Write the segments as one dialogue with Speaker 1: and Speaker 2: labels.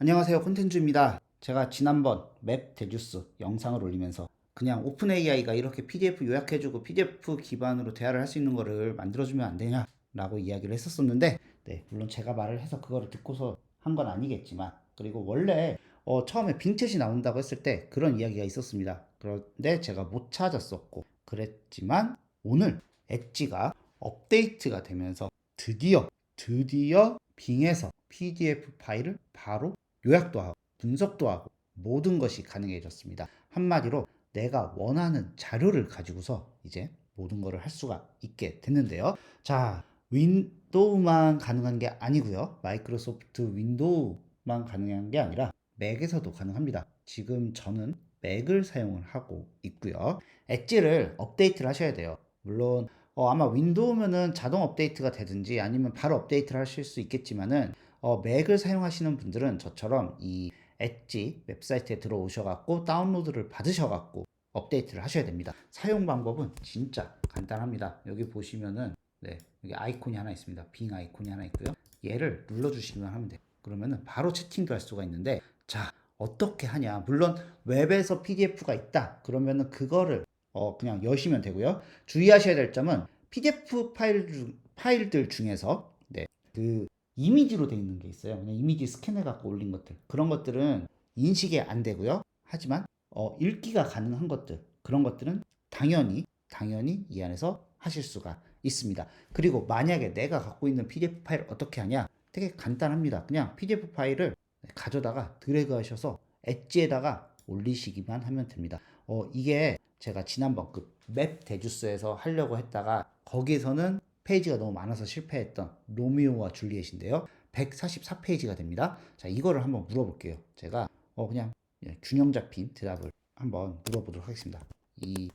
Speaker 1: 안녕하세요 콘텐츠입니다. 제가 지난번 맵 대주스 영상을 올리면서 그냥 오픈 AI가 이렇게 PDF 요약해주고 PDF 기반으로 대화를 할 수 있는 거를 만들어주면 안 되냐 라고 이야기를 했었었는데 네 물론 제가 말을 해서 그거를 듣고서 한 건 아니겠지만 그리고 원래 어, 처음에 빙챗이 나온다고 했을 때 그런 이야기가 있었습니다. 그런데 제가 못 찾았었고 그랬지만 오늘 엣지가 업데이트가 되면서 드디어 드디어 빙에서 PDF 파일을 바로 요약도 하고 분석도 하고 모든 것이 가능해졌습니다. 한마디로 내가 원하는 자료를 가지고서 이제 모든 것을 할 수가 있게 됐는데요. 자, 윈도우만 가능한 게 아니고요. 마이크로소프트 윈도우만 가능한 게 아니라 맥에서도 가능합니다. 지금 저는 맥을 사용을 하고 있고요. 엣지를 업데이트를 하셔야 돼요. 물론 어, 아마 윈도우면은 자동 업데이트가 되든지 아니면 바로 업데이트를 하실 수 있겠지만은 어, 맥을 사용하시는 분들은 저처럼 이 엣지 웹사이트에 들어오셔갖고 다운로드를 받으셔갖고 업데이트를 하셔야 됩니다. 사용 방법은 진짜 간단합니다. 여기 보시면은 네, 여기 아이콘이 하나 있습니다. 빙 아이콘이 하나 있고요. 얘를 눌러주시면 하면 돼요. 그러면은 바로 채팅도 할 수가 있는데 자 어떻게 하냐? 물론 웹에서 PDF가 있다. 그러면은 그거를 어, 그냥 여시면 되고요. 주의하셔야 될 점은 PDF 파일 중, 파일들 중에서 네, 그 이미지로 되어 있는 게 있어요. 그냥 이미지 스캔해 갖고 올린 것들. 그런 것들은 인식이 안 되고요. 하지만 어, 읽기가 가능한 것들. 그런 것들은 당연히 당연히 이 안에서 하실 수가 있습니다. 그리고 만약에 내가 갖고 있는 PDF 파일 어떻게 하냐? 되게 간단합니다. 그냥 PDF 파일을 가져다가 드래그 하셔서 엣지에다가 올리시기만 하면 됩니다. 어, 이게 제가 지난번 그 맵 대주스에서 하려고 했다가 거기에서는 페이지가 너무 많아서 실패했던 로미오와 줄리엣인데요. 144페이지가 됩니다. 자, 이거를 한번 물어볼게요. 제가 어 그냥 예, 균형 잡힌 대답을 한번 물어보도록 하겠습니다. 이,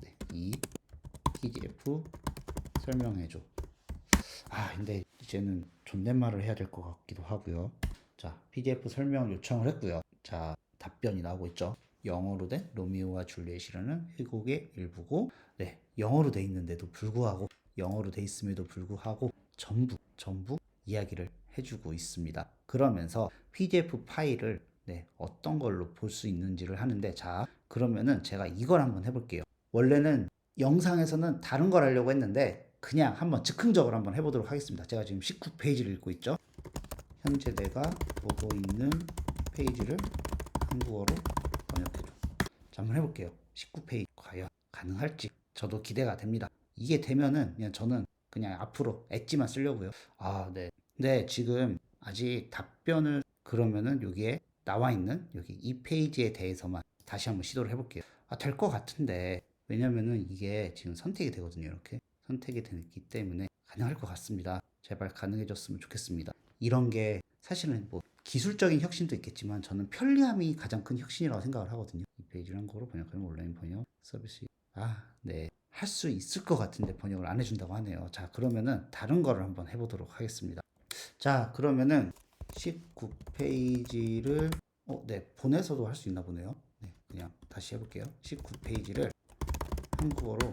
Speaker 1: 네, 이 PDF 설명해줘. 아, 근데 이제는 존댓말을 해야 될 것 같기도 하고요. 자, PDF 설명 요청을 했고요. 자, 답변이 나오고 있죠. 영어로 된 로미오와 줄리엣이라는 희곡의 일부고, 네, 영어로 돼 있는데도 불구하고, 영어로 돼 있음에도 불구하고, 전부, 전부 이야기를 해주고 있습니다. 그러면서 PDF 파일을 네, 어떤 걸로 볼 수 있는지를 하는데, 자, 그러면은 제가 이걸 한번 해볼게요. 원래는 영상에서는 다른 걸 하려고 했는데, 그냥 한번 즉흥적으로 한번 해보도록 하겠습니다. 제가 지금 19페이지를 읽고 있죠. 현재 내가 보고 있는 페이지를 한국어로 번역해줘. 자, 한번 해볼게요. 19페이지 과연 가능할지 저도 기대가 됩니다. 이게 되면은 그냥 저는 그냥 앞으로 엣지만 쓰려고요. 아, 네. 네, 지금 아직 답변을 그러면은 여기에 나와 있는 여기 이 페이지에 대해서만 다시 한번 시도를 해볼게요. 아, 될 것 같은데 왜냐면은 이게 지금 선택이 되거든요. 이렇게 선택이 되기 때문에 가능할 것 같습니다. 제발 가능해졌으면 좋겠습니다. 이런 게 사실은 뭐 기술적인 혁신도 있겠지만 저는 편리함이 가장 큰 혁신이라고 생각을 하거든요. 이 페이지를 한국어로 번역하는 온라인 번역 서비스. 아, 네. 할 수 있을 것 같은데 번역을 안 해준다고 하네요. 자, 그러면은 다른 거를 한번 해보도록 하겠습니다. 자, 그러면은 19페이지를 어, 네. 보내서도 할 수 있나 보네요. 네, 그냥 다시 해볼게요. 19페이지를 한국어로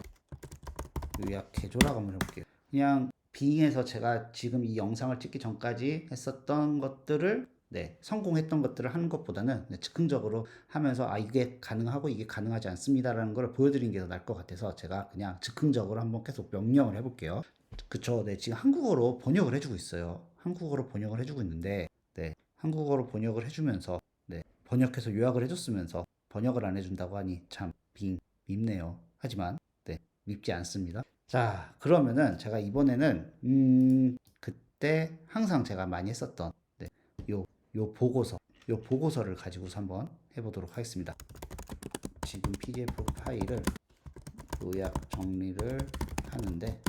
Speaker 1: 요약해줘라고 한번 해볼게요. 그냥 빙에서 제가 지금 이 영상을 찍기 전까지 했었던 것들을 네, 성공했던 것들을 하는 것보다는 네, 즉흥적으로 하면서 아 이게 가능하고 이게 가능하지 않습니다라는 걸 보여드리는 게 더 나을 것 같아서 제가 그냥 즉흥적으로 한번 계속 명령을 해볼게요. 그쵸, 네 지금 한국어로 번역을 해주고 있어요. 한국어로 번역을 해주고 있는데 네, 한국어로 번역을 해주면서 네, 번역해서 요약을 해줬으면서 번역을 안 해준다고 하니 참 빙 밉네요. 하지만 네, 밉지 않습니다. 자, 그러면은 제가 이번에는 음, 그때 항상 제가 많이 했었던 네, 요, 요 보고서, 요 보고서를 가지고서 한번 해보도록 하겠습니다. 지금 PDF 파일을 요약 정리를 하는데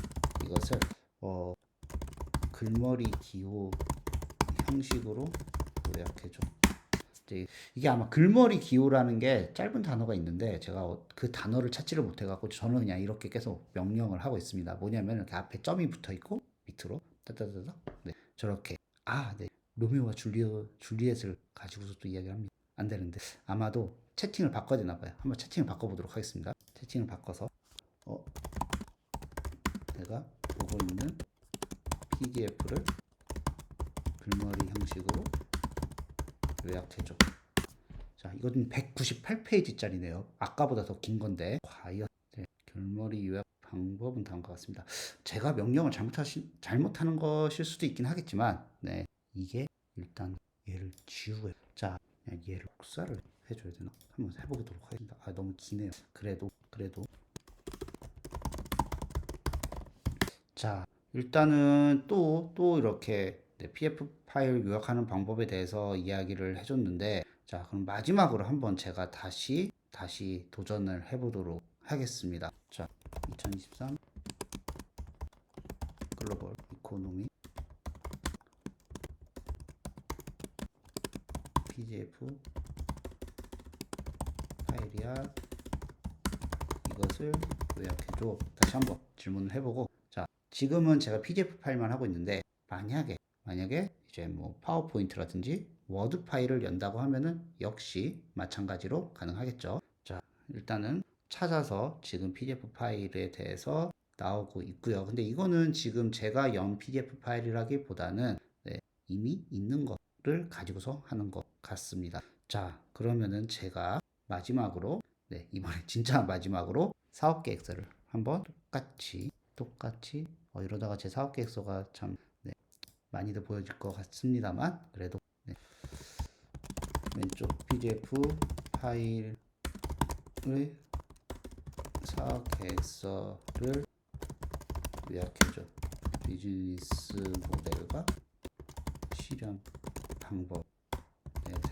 Speaker 1: 이것을 어, 글머리 기호 형식으로 요약해줘. 이게 아마 글머리 기호라는 게 짧은 단어가 있는데 제가 어- 그 단어를 찾지를 못해갖고 저는 그냥 이렇게 계속 명령을 하고 있습니다. 뭐냐면 이렇게 앞에 점이 붙어 있고 밑으로 따다다다 네 저렇게 아 네 로미오와 줄리오 줄리엣을 가지고서 또 이야기를 합니다. 안 되는데 아마도 채팅을 바꿔야 되나 봐요. 한번 채팅을 바꿔보도록 하겠습니다. 채팅을 바꿔서 어 내가 보고 있는 PDF를 글머리 형식으로 요약해줘. 자, 이건 198페이지짜리네요. 아까보다 더 긴 건데 과연 네, 결머리 요약 방법은 다음과 같습니다. 제가 명령을 잘못하신 잘못하는 것일 수도 있긴 하겠지만, 네, 이게 일단 얘를 지우고, 자, 얘를 복사를 해줘야 되나? 한번 해보도록 하겠습니다. 아, 너무 기네요. 그래도 그래도 자, 일단은 또, 또 이렇게 네, PF 파일 요약하는 방법에 대해서 이야기를 해줬는데, 자, 그럼 마지막으로 한번 제가 다시, 다시 도전을 해보도록 하겠습니다. 자, 2023 글로벌 이코노미 PDF 파일이야 이것을 요약해줘. 다시 한번 질문을 해보고, 자, 지금은 제가 PDF 파일만 하고 있는데, 만약에, 만약에 이제 뭐 파워포인트라든지 워드 파일을 연다고 하면은 역시 마찬가지로 가능하겠죠. 자, 일단은 찾아서 지금 PDF 파일에 대해서 나오고 있고요. 근데 이거는 지금 제가 연 PDF 파일이라기보다는 네, 이미 있는 거 를 가지고서 하는 것 같습니다. 자, 그러면은 제가 마지막으로 네, 이번에 진짜 마지막으로 사업 계획서를 한번 똑같이 똑같이 어, 이러다가 제 사업 계획서가 참 네, 많이들 보여질 것 같습니다만 그래도 네, 왼쪽 PDF 파일의 사업 계획서를 요약해줘. 비즈니스 모델과 실현 방법에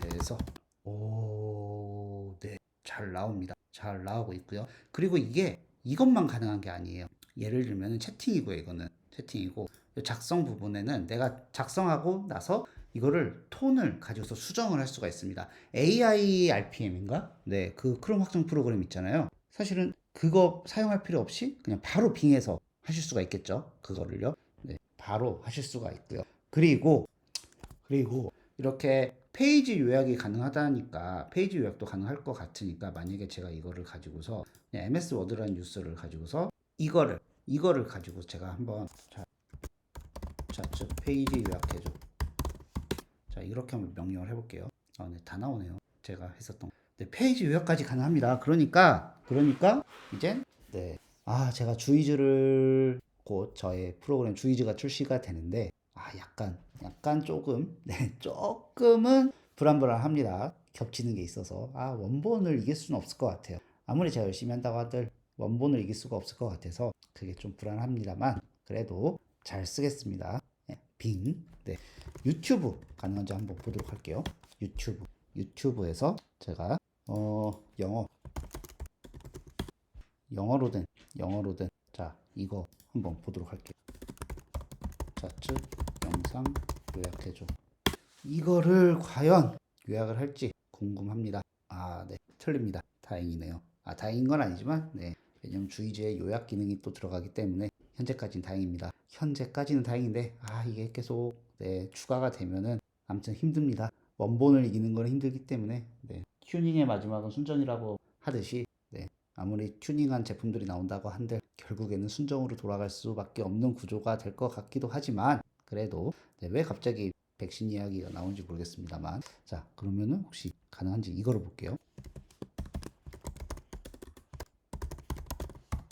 Speaker 1: 대해서 오, 네, 잘 나옵니다. 잘 나오고 있고요. 그리고 이게 이것만 가능한 게 아니에요. 예를 들면 채팅이고요. 이거는 채팅이고 이 작성 부분에는 내가 작성하고 나서 이거를 톤을 가지고서 수정을 할 수가 있습니다. AI RPM인가? 네, 그 크롬 확장 프로그램 있잖아요. 사실은 그거 사용할 필요 없이 그냥 바로 빙해서 하실 수가 있겠죠. 그거를요. 네, 바로 하실 수가 있고요. 그리고 그리고 이렇게 페이지 요약이 가능하다니까 페이지 요약도 가능할 것 같으니까 만약에 제가 이거를 가지고서 MS 워드라는 뉴스를 가지고서 이거를 이거를 가지고 제가 한번 자, 자, 저 페이지 요약해줘. 자, 이렇게 한번 명령을 해볼게요. 아, 네, 다 나오네요. 제가 했었던. 네, 페이지 요약까지 가능합니다. 그러니까, 그러니까, 이젠, 네. 아, 제가 주이즈를 곧 저의 프로그램 주이즈가 출시가 되는데, 아, 약간, 약간 조금, 네, 조금은 불안불안합니다. 겹치는 게 있어서. 아, 원본을 이길 수는 없을 것 같아요. 아무리 제가 열심히 한다고 하들 원본을 이길 수가 없을 것 같아서 그게 좀 불안합니다만, 그래도 잘 쓰겠습니다. 네, 빙. 네. 유튜브 가능한지 한번 보도록 할게요. 유튜브. 유튜브에서 제가 어 영어 영어로 된 영어로 된자 이거 한번 보도록 할게요. 좌측 영상 요약해줘. 이거를 과연 요약을 할지 궁금합니다. 아, 네. 틀립니다. 다행이네요. 아, 다행인 건 아니지만, 네. 왜냐면 주의제에 요약 기능이 또 들어가기 때문에 현재까지는 다행입니다. 현재까지는 다행인데, 아, 이게 계속, 네, 추가가 되면은 아무튼 힘듭니다. 원본을 이기는 건 힘들기 때문에, 네. 튜닝의 마지막은 순정이라고 하듯이, 네. 아무리 튜닝한 제품들이 나온다고 한들 결국에는 순정으로 돌아갈 수밖에 없는 구조가 될 것 같기도 하지만, 그래도, 네, 왜 갑자기 백신 이야기가 나온지 모르겠습니다만, 자, 그러면은 혹시 가능한지 이거를 볼게요.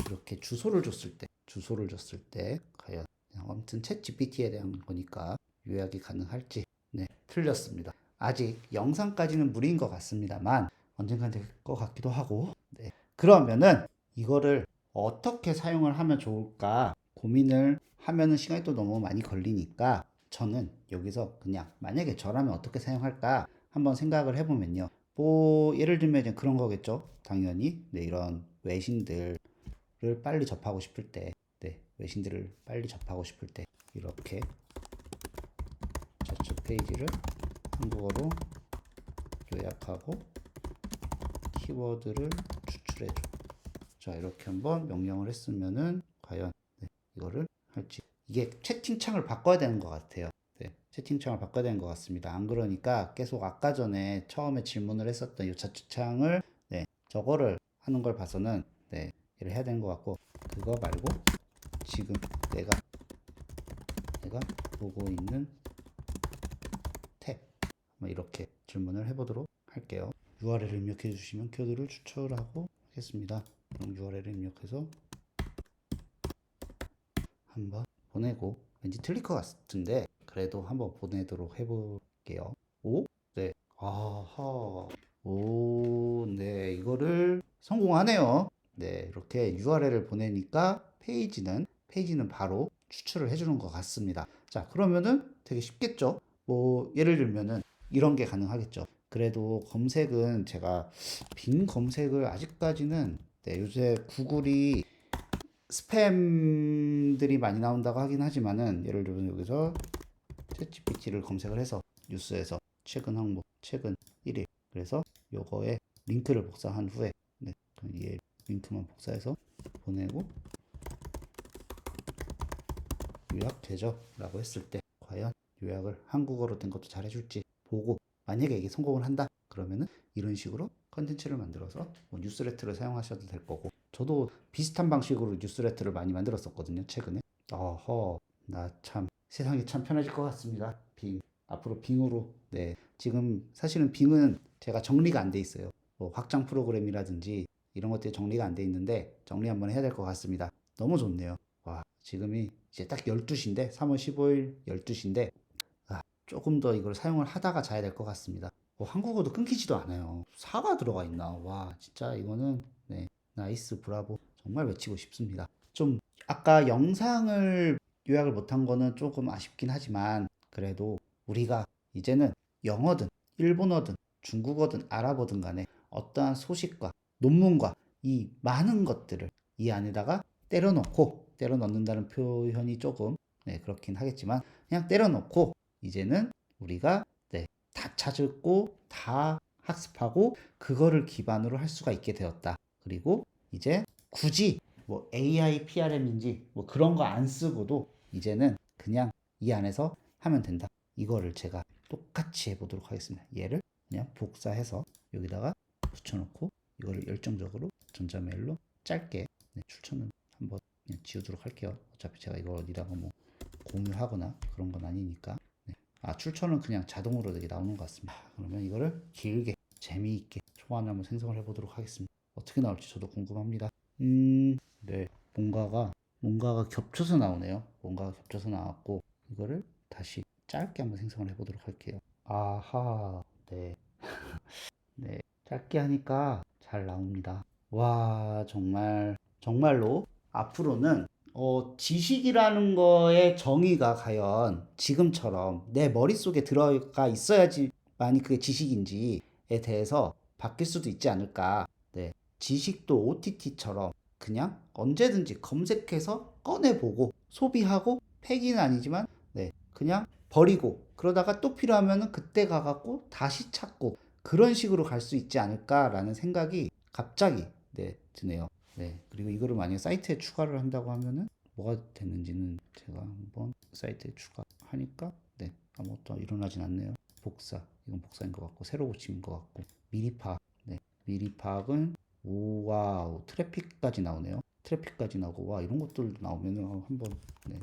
Speaker 1: 이렇게 주소를 줬을 때, 주소를 줬을 때, 과연, 아무튼 챗 GPT에 대한 거니까 요약이 가능할지, 네, 틀렸습니다. 아직 영상까지는 무리인 것 같습니다만, 언젠간 될 것 같기도 하고, 네. 그러면은 이거를 어떻게 사용을 하면 좋을까 고민을 하면은 시간이 또 너무 많이 걸리니까 저는 여기서 그냥 만약에 저라면 어떻게 사용할까 한번 생각을 해보면요. 뭐 예를 들면 이제 그런 거겠죠. 당연히 네, 이런 외신들을 빨리 접하고 싶을 때, 네, 외신들을 빨리 접하고 싶을 때 이렇게 저쪽 페이지를 한국어로 요약하고 키워드를 추출해줘. 자 이렇게 한번 명령을 했으면은 과연 네, 이거를 할지 이게 채팅창을 바꿔야 되는 것 같아요. 네, 채팅창을 바꿔야 되는 것 같습니다. 안 그러니까 계속 아까 전에 처음에 질문을 했었던 이 채팅창을 네, 저거를 하는 걸 봐서는 네, 이를 해야 되는 것 같고 그거 말고 지금 내가 내가 보고 있는 탭뭐 이렇게 질문을 해보도록 할게요. URL을 입력해 주시면 키워드를 추출하고 하겠습니다. 그럼 URL을 입력해서 한번 보내고 왠지 틀릴 것 같은데 그래도 한번 보내도록 해볼게요. 오? 네. 아하. 오, 네. 이거를 성공하네요. 네. 이렇게 URL을 보내니까 페이지는 페이지는 바로 추출을 해주는 것 같습니다. 자, 그러면은 되게 쉽겠죠? 뭐 예를 들면은 이런 게 가능하겠죠. 그래도 검색은 제가 빈 검색을 아직까지는 네, 요새 구글이 스팸들이 많이 나온다고 하긴 하지만은 예를 들면 여기서 챗GPT를 검색을 해서 뉴스에서 최근 항목, 최근 1일 그래서 요거에 링크를 복사한 후에 네, 그럼 이 링크만 복사해서 보내고 요약되죠? 라고 했을 때 과연 요약을 한국어로 된 것도 잘 해줄지 보고 만약에 이게 성공을 한다 그러면은 이런 식으로 컨텐츠를 만들어서 뭐 뉴스레터를 사용하셔도 될 거고 저도 비슷한 방식으로 뉴스레터를 많이 만들었었거든요 최근에. 어허 나 참 세상이 참 편해질 것 같습니다 빙. 앞으로 빙으로 네. 지금 사실은 빙은 제가 정리가 안 돼 있어요. 뭐 확장 프로그램이라든지 이런 것들이 정리가 안 돼 있는데 정리 한번 해야 될 것 같습니다. 너무 좋네요. 와 지금이 이제 딱 12시인데 3월 15일 12시인데 아, 조금 더 이걸 사용을 하다가 자야 될 것 같습니다. 뭐 한국어도 끊기지도 않아요. 사가 들어가 있나? 와 진짜 이거는 네 나이스 브라보 정말 외치고 싶습니다 좀 아까 영상을 요약을 못한 거는 조금 아쉽긴 하지만 그래도 우리가 이제는 영어든 일본어든 중국어든 아랍어든 간에 어떠한 소식과 논문과 이 많은 것들을 이 안에다가 때려 넣고 때려 넣는다는 표현이 조금 네, 그렇긴 하겠지만 그냥 때려 넣고 이제는 우리가 네, 다 찾고 다 학습하고 그거를 기반으로 할 수가 있게 되었다. 그리고 이제 굳이 뭐 AI PRM인지 뭐 그런 거 안 쓰고도 이제는 그냥 이 안에서 하면 된다. 이거를 제가 똑같이 해보도록 하겠습니다. 얘를 그냥 복사해서 여기다가 붙여놓고 이거를 열정적으로 전자메일로 짧게 네, 출처는 한번 지우도록 할게요. 어차피 제가 이걸 어디다가 뭐 공유하거나 그런 건 아니니까. 네. 아 출처는 그냥 자동으로 되게 나오는 것 같습니다. 그러면 이거를 길게 재미있게 초안을 한번 생성을 해보도록 하겠습니다. 어떻게 나올지 저도 궁금합니다. 음, 네, 뭔가가 뭔가가 겹쳐서 나오네요. 뭔가가 겹쳐서 나왔고 이거를 다시 짧게 한번 생성을 해보도록 할게요. 아하, 네, 네, 짧게 하니까 잘 나옵니다. 와, 정말 정말로 앞으로는 어, 지식이라는 거의 정의가 과연 지금처럼 내 머릿속에 들어가 있어야지만이 그게 지식인지에 대해서 바뀔 수도 있지 않을까. 네. 지식도 OTT처럼 그냥 언제든지 검색해서 꺼내보고 소비하고 폐기는 아니지만 네. 그냥 버리고 그러다가 또 필요하면은 그때 가갖고 다시 찾고 그런 식으로 갈 수 있지 않을까라는 생각이 갑자기 네, 드네요. 네. 그리고 이거를 만약에 사이트에 추가를 한다고 하면은 뭐가 됐는지는 제가 한번 사이트에 추가하니까 네. 아무것도 일어나진 않네요. 복사. 이건 복사인 것 같고 새로 고침인 것 같고 미리 파악. 네. 미리 파악은 오 와우 트래픽까지 나오네요. 트래픽까지 나오고 와 이런 것들 나오면은 어, 한번 네.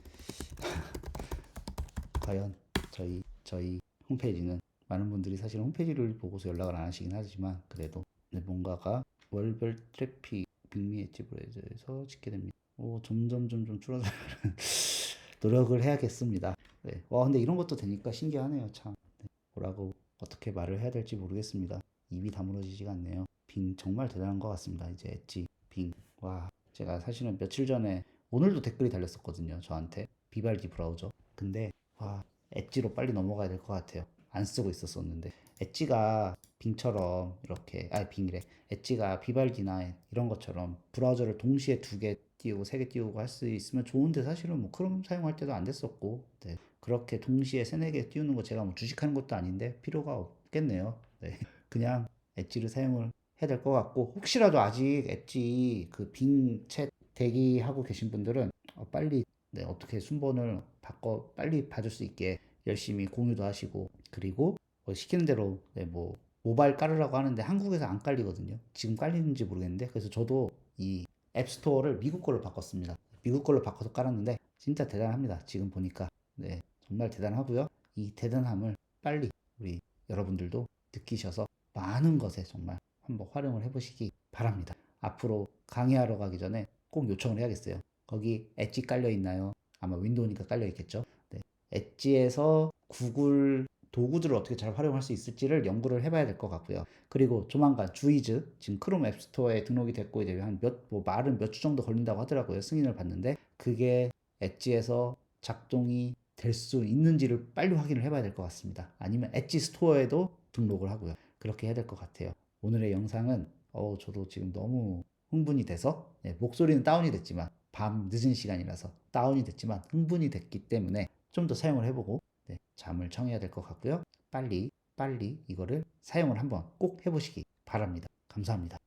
Speaker 1: 과연 저희 저희 홈페이지는 많은 분들이 사실 홈페이지를 보고서 연락을 안 하시긴 하지만 그래도 네, 뭔가가 월별 트래픽 빅미 엣지 브레이저에서 찍게 됩니다. 오 점점 점점 줄어드는 노력을 해야겠습니다. 네. 와 근데 이런 것도 되니까 신기하네요 참. 네. 뭐라고 어떻게 말을 해야 될지 모르겠습니다. 입이 다물어지지가 않네요. 빙 정말 대단한 것 같습니다. 이제 엣지 빙. 와 제가 사실은 며칠 전에 오늘도 댓글이 달렸었거든요. 저한테 비발디 브라우저. 근데 와 엣지로 빨리 넘어가야 될 것 같아요. 안 쓰고 있었었는데 엣지가 빙처럼 이렇게 아 빙이래 엣지가 비발디나 이런 것처럼 브라우저를 동시에 두 개 띄우고 세 개 띄우고 할 수 있으면 좋은데 사실은 뭐 크롬 사용할 때도 안 됐었고 네. 그렇게 동시에 세네 개 띄우는 거 제가 뭐 주식하는 것도 아닌데 필요가 없겠네요. 네. 그냥 엣지를 사용을 해야 될 것 같고 혹시라도 아직 엣지 그 빙 챗 대기하고 계신 분들은 어, 빨리 네, 어떻게 순번을 바꿔 빨리 받을 수 있게 열심히 공유도 하시고 그리고 뭐 시키는 대로 네, 뭐 모바일 깔으라고 하는데 한국에서 안 깔리거든요. 지금 깔리는지 모르겠는데 그래서 저도 이 앱스토어를 미국 걸로 바꿨습니다. 미국 걸로 바꿔서 깔았는데 진짜 대단합니다. 지금 보니까 네 정말 대단하고요. 이 대단함을 빨리 우리 여러분들도 느끼셔서 많은 것에 정말 한번 활용을 해보시기 바랍니다. 앞으로 강의하러 가기 전에 꼭 요청을 해야겠어요. 거기 엣지 깔려 있나요? 아마 윈도우니까 깔려 있겠죠. 네. 엣지에서 구글 도구들을 어떻게 잘 활용할 수 있을지를 연구를 해봐야 될 것 같고요. 그리고 조만간 주이즈 지금 크롬 앱스토어에 등록이 됐고 이제 한몇뭐 말은 몇 주 정도 걸린다고 하더라고요. 승인을 받는데 그게 엣지에서 작동이 될 수 있는지를 빨리 확인을 해봐야 될 것 같습니다. 아니면 엣지 스토어에도 등록을 하고요. 그렇게 해야 될 것 같아요. 오늘의 영상은 어 저도 지금 너무 흥분이 돼서 네, 목소리는 다운이 됐지만 밤 늦은 시간이라서 다운이 됐지만 흥분이 됐기 때문에 좀 더 사용을 해보고 네, 잠을 청해야 될 것 같고요. 빨리 빨리 이거를 사용을 한번 꼭 해보시기 바랍니다. 감사합니다.